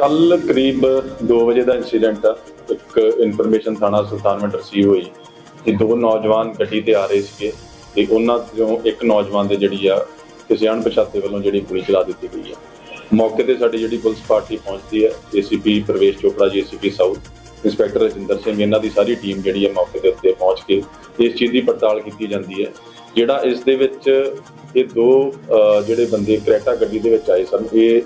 ਕੱਲ ਕਰੀਬ 2 ਵਜੇ ਦਾ ਇਨਸੀਡੈਂਟ ਆ ਇੱਕ ਇਨਫੋਰਮੇਸ਼ਨ ਥਾਣਾ ਸੁਲਤਾਨਵਿੰਡ ਰਸੀਵ ਹੋਈ, ਕਿ ਦੋ ਨੌਜਵਾਨ ਗੱਡੀ ਤੇ ਆ ਰਹੇ ਸੀਗੇ ਤੇ ਉਹਨਾਂ ਚੋਂ ਇੱਕ ਨੌਜਵਾਨ ਦੇ ਜਿਹੜੀ ਆ, ਕਿਸੇ ਅਣਪਛਾਤੇ ਵੱਲੋਂ ਜਿਹੜੀ ਗੋਲੀ ਚਲਾ ਦਿੱਤੀ ਗਈ ਆ। ਮੌਕੇ ਤੇ ਸਾਡੀ ਜਿਹੜੀ ਪੁਲਿਸ ਪਾਰਟੀ ਪਹੁੰਚਦੀ ਹੈ ACP Pravesh Chopra ji ACP south, inspector Rajinder Singh, ਇਹਨਾਂ ਦੀ ਸਾਰੀ ਟੀਮ ਜਿਹੜੀ ਹੈ ਮੌਕੇ ਦੇ ਉੱਤੇ ਪਹੁੰਚ ਕੇ ਇਸ ਚੀਜ਼ ਦੀ ਪੜਤਾਲ ਕੀਤੀ ਜਾਂਦੀ ਹੈ, ਜਿਹੜਾ ਇਸ ਦੇ ਵਿੱਚ ਇਹ ਦੋ ਜਿਹੜੇ ਬੰਦੇ ਕਰੈਟਾ ਗੱਡੀ ਦੇ ਵਿੱਚ ਆਏ ਸਨ, ਇਹ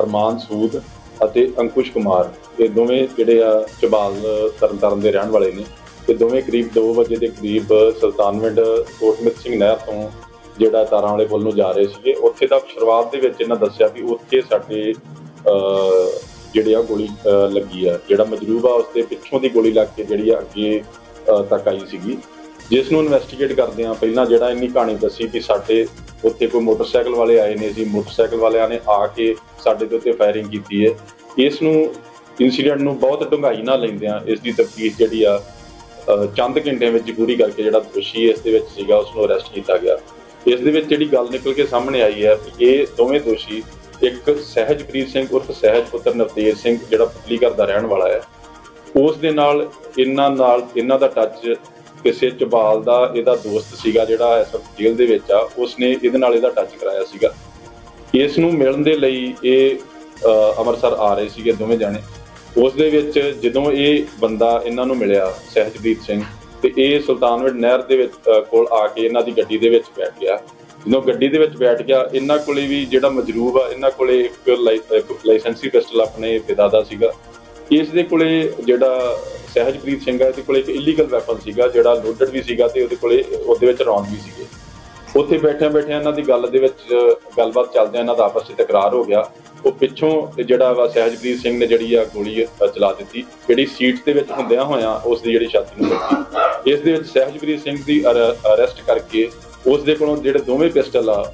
ਅਰਮਾਨ ਸੂਦ ਅਤੇ ਅੰਕੁਸ਼ ਕੁਮਾਰ, ਇਹ ਦੋਵੇਂ ਜਿਹੜੇ ਆ ਚਬਾਲ ਤਰਨਤਾਰਨ ਦੇ ਰਹਿਣ ਵਾਲੇ ਨੇ। ਤੇ ਦੋਵੇਂ ਕਰੀਬ 2 ਵਜੇ ਦੇ ਕਰੀਬ ਸੁਲਤਾਨਵਿੰਡ ਕੋਟਮਿਤ ਸਿੰਘ ਨਹਿਰ ਤੋਂ ਜਿਹੜਾ ਤਾਰਾਂ ਵਾਲੇ ਪੁੱਲ ਨੂੰ ਜਾ ਰਹੇ ਸੀਗੇ। ਉੱਥੇ ਦਾ ਸ਼ੁਰੂਆਤ ਦੇ ਵਿੱਚ ਇਹਨਾਂ ਦੱਸਿਆ ਵੀ ਉੱਥੇ ਸਾਡੇ ਜਿਹੜੇ ਆ ਗੋਲੀ ਲੱਗੀ ਆ। ਜਿਹੜਾ ਮਜਰੂਬ ਆ ਉਸਦੇ ਪਿੱਛੋਂ ਦੀ ਗੋਲੀ ਲੱਗ ਕੇ ਜਿਹੜੀ ਆ ਅੱਗੇ ਤੱਕ ਆਈ ਸੀਗੀ। ਜਿਸ ਨੂੰ ਇਨਵੈਸਟੀਗੇਟ ਕਰਦੇ ਆ, ਪਹਿਲਾਂ ਜਿਹੜਾ ਇੰਨੀ ਕਹਾਣੀ ਦੱਸੀ ਕਿ ਸਾਡੇ ਉੱਥੇ ਕੋਈ ਮੋਟਰਸਾਈਕਲ ਵਾਲੇ ਆਏ ਨੇ ਜੀ, ਮੋਟਰਸਾਈਕਲ ਵਾਲਿਆਂ ਨੇ ਆ ਕੇ ਸਾਡੇ ਦੇ ਉੱਤੇ ਫਾਇਰਿੰਗ ਕੀਤੀ ਹੈ। ਇਸ ਨੂੰ ਇਨਸੀਡੈਂਟ ਨੂੰ ਬਹੁਤ ਡੂੰਘਾਈ ਨਾਲ ਲੈਂਦੇ ਆ ਇਸ ਦੀ ਤਫਤੀਸ਼ ਜਿਹੜੀ ਆ ਚੰਦ ਘੰਟਿਆਂ ਵਿੱਚ ਪੂਰੀ ਕਰਕੇ ਜਿਹੜਾ ਦੋਸ਼ੀ ਇਸ ਦੇ ਵਿੱਚ ਸੀਗਾ, ਉਸ ਨੂੰ ਅਰੈਸਟ ਕੀਤਾ ਗਿਆ। ਇਸ ਦੇ ਵਿੱਚ ਜਿਹੜੀ ਗੱਲ ਨਿਕਲ ਕੇ ਸਾਹਮਣੇ ਆਈ ਹੈ ਕਿ ਇਹ ਦੋਵੇਂ ਦੋਸ਼ੀ, ਇੱਕ ਸਹਿਜਪ੍ਰੀਤ ਸਿੰਘ ਉਰਫ ਸਹਿਜ ਪੁੱਤਰ ਨਵਤੇਜ ਸਿੰਘ, ਜਿਹੜਾ ਪੁਤਲੀ ਘਰ ਦਾ ਰਹਿਣ ਵਾਲਾ ਹੈ। ਉਸ ਦੇ ਨਾਲ, ਇਹਨਾਂ ਨਾਲ, ਇਹਨਾਂ ਦਾ ਟੱਚ ਕਿਸੇ ਚਬਾਲ ਦਾ ਇਹਦਾ ਦੋਸਤ ਸੀਗਾ ਜਿਹੜਾ ਇਸ ਵਕਤ ਜੇਲ੍ਹ ਦੇ ਵਿੱਚ ਆ, ਉਸਨੇ ਇਹਦੇ ਨਾਲ ਇਹਦਾ ਟੱਚ ਕਰਾਇਆ ਸੀਗਾ। ਇਸ ਨੂੰ ਮਿਲਣ ਦੇ ਲਈ ਇਹ ਅੰਮ੍ਰਿਤਸਰ ਆ ਰਹੇ ਸੀਗੇ ਦੋਵੇਂ ਜਾਣੇ। ਉਸ ਦੇ ਵਿੱਚ ਜਦੋਂ ਇਹ ਬੰਦਾ ਇਹਨਾਂ ਨੂੰ ਮਿਲਿਆ, ਸਹਿਜਪ੍ਰੀਤ ਸਿੰਘ, ਤੇ ਇਹ ਸੁਲਤਾਨਵਿੰਡ ਨਹਿਰ ਦੇ ਵਿੱਚ ਕੋਲ ਆ ਕੇ ਇਹਨਾਂ ਦੀ ਗੱਡੀ ਦੇ ਵਿੱਚ ਬੈਠ ਗਿਆ। ਜਦੋਂ ਗੱਡੀ ਦੇ ਵਿੱਚ ਬੈਠ ਗਿਆ, ਇਹਨਾਂ ਕੋਲੇ ਵੀ ਜਿਹੜਾ ਮਜਰੂਬ ਆ, ਇਹਨਾਂ ਕੋਲੇ ਇੱਕ ਲਾਈ- ਇੱਕ ਲਾਇਸੈਂਸੀ ਪਿਸਟਲ ਆਪਣੇ ਪਿਤਾ ਦਾ ਸੀਗਾ। ਇਸ ਦੇ ਕੋਲੇ ਜਿਹੜਾ ਸਹਿਜਪ੍ਰੀਤ ਸਿੰਘ ਆ ਇਹਦੇ ਕੋਲੇ ਇੱਕ ਇਲੀਗਲ ਵੈਪਨ ਸੀਗਾ, ਜਿਹੜਾ ਲੋਡਡ ਵੀ ਸੀਗਾ ਤੇ ਉਹਦੇ ਕੋਲੇ, ਉਹਦੇ ਵਿੱਚ ਰੌਂਦ ਵੀ ਸੀਗੇ। ਉੱਥੇ ਬੈਠਿਆਂ ਬੈਠਿਆਂ ਇਹਨਾਂ ਦੀ ਗੱਲ ਦੇ ਵਿੱਚ, ਗੱਲਬਾਤ ਚੱਲਦਿਆਂ ਇਹਨਾਂ ਦਾ ਆਪਸ ਵਿੱਚ ਤਕਰਾਰ ਹੋ ਗਿਆ। ਉਹ ਪਿੱਛੋਂ ਜਿਹੜਾ ਵਾ ਸਹਿਜਪ੍ਰੀਤ ਸਿੰਘ ਨੇ ਜਿਹੜੀ ਆ ਗੋਲੀ ਚਲਾ ਦਿੱਤੀ, ਜਿਹੜੀ ਸੀਟ ਦੇ ਵਿੱਚ ਹੁੰਦਿਆਂ ਹੋਇਆਂ ਉਸ ਦੀ ਜਿਹੜੀ ਛਾਤੀ ਨੂੰ ਲੱਗੀ ਇਸ ਦੇ ਵਿੱਚ ਸਹਿਜਪ੍ਰੀਤ ਸਿੰਘ ਦੀ ਅਰੈਸਟ ਕਰਕੇ ਉਸ ਦੇ ਕੋਲੋਂ ਜਿਹੜੇ ਦੋਵੇਂ ਪਿਸਟਲ ਆ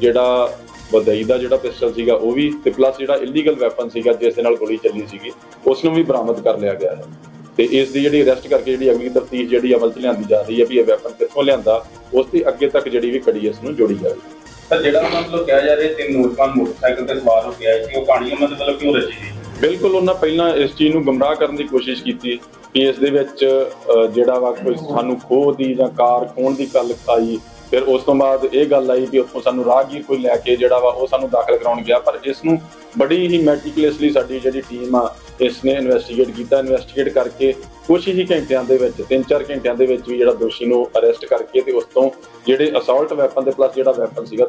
ਜਿਹੜਾ ਵਦਈ ਦਾ ਜਿਹੜਾ ਪਿਸਟਲ ਸੀਗਾ ਉਹ ਵੀ ਤੇ ਪਲੱਸ ਜਿਹੜਾ ਇਲੀਗਲ ਵੈਪਨ ਸੀਗਾ ਜਿਸ ਦੇ ਨਾਲ ਗੋਲੀ ਚੱਲੀ ਸੀਗੀ ਉਸ ਨੂੰ ਵੀ ਬਰਾਮਦ ਕਰ ਲਿਆ ਗਿਆ ਹੈ। ਤੇ ਇਸ ਦੀ ਜਿਹੜੀ ਅਰੈਸਟ ਕਰਕੇ ਜਿਹੜੀ ਅਗਲੀ ਤਫਤੀਸ਼ ਜਿਹੜੀ ਅਮਲ 'ਚ ਲਿਆਂਦੀ ਜਾ ਰਹੀ ਹੈ ਵੀ ਇਹ ਵੈਪਨ ਕਿੱਥੋਂ ਲਿਆਂਦਾ ਉਸ ਦੀ ਅੱਗੇ ਤੱਕ ਜਿਹੜੀ ਵੀ ਕੜੀ ਇਸ ਨੂੰ ਜੋੜੀ ਜਾਵੇ। ਤਾਂ ਜਿਹੜਾ ਮਤਲਬ ਕਿਹਾ ਜਾ ਰਿਹਾ ਤਿੰਨ ਨੌਜਵਾਨ ਮੋਟਰਸਾਈਕਲ ਤੇ ਸਵਾਰ ਹੋ ਕੇ ਆਏ ਸੀ ਉਹ ਕਹਾਣੀਆਂ ਮਤਲਬ ਕਿਉਂ ਰਚੀ ਗਈ? ਬਿਲਕੁਲ ਉਹਨਾਂ ਪਹਿਲਾਂ ਇਸ ਚੀਜ਼ ਨੂੰ ਗਮਰਾਹ ਕਰਨ ਦੀ ਕੋਸ਼ਿਸ਼ ਕੀਤੀ ਕਿ ਇਸ ਦੇ ਵਿੱਚ ਜਿਹੜਾ ਵਾ ਕੋਈ ਸਾਨੂੰ ਖੋਹ ਦੀ ਜਾਂ ਕਾਰ ਖੋਣ ਦੀ ਗੱਲ ਆਈ ਫਿਰ ਉਸ ਤੋਂ ਬਾਅਦ ਇਹ ਗੱਲ ਆਈ ਵੀ ਉੱਥੋਂ ਸਾਨੂੰ ਰਾਹਗੀਰ ਕੋਈ ਲੈ ਕੇ ਜਿਹੜਾ ਵਾ ਉਹ ਸਾਨੂੰ ਦਾਖਲ ਕਰਾਉਣ ਗਿਆ, ਪਰ ਇਸ ਨੂੰ ਬੜੀ ਹੀ ਮੈਟੀਕੂਲਸਲੀ ਸਾਡੀ ਜਿਹੜੀ ਟੀਮ ਆ, ਇਸ ਨੇ ਇਨਵੈਸਟੀਗੇਟ ਕੀਤਾ ਇਨਵੈਸਟੀਗੇਟ ਕਰਕੇ ਕੁਝ ਹੀ ਘੰਟਿਆਂ ਦੇ ਵਿੱਚ 3-4 ਘੰਟਿਆਂ ਦੇ ਵਿੱਚ ਵੀ ਜਿਹੜਾ ਦੋਸ਼ੀ ਨੂੰ ਅਰੈਸਟ ਕਰਕੇ ਤੇ ਉਸ ਤੋਂ ਜਿਹੜੇ ਅਸਾਲਟ ਵੈਪਨ ਦੇ ਪਲੱਸ ਜਿਹੜਾ ਵੈਪਨ ਸੀਗਾ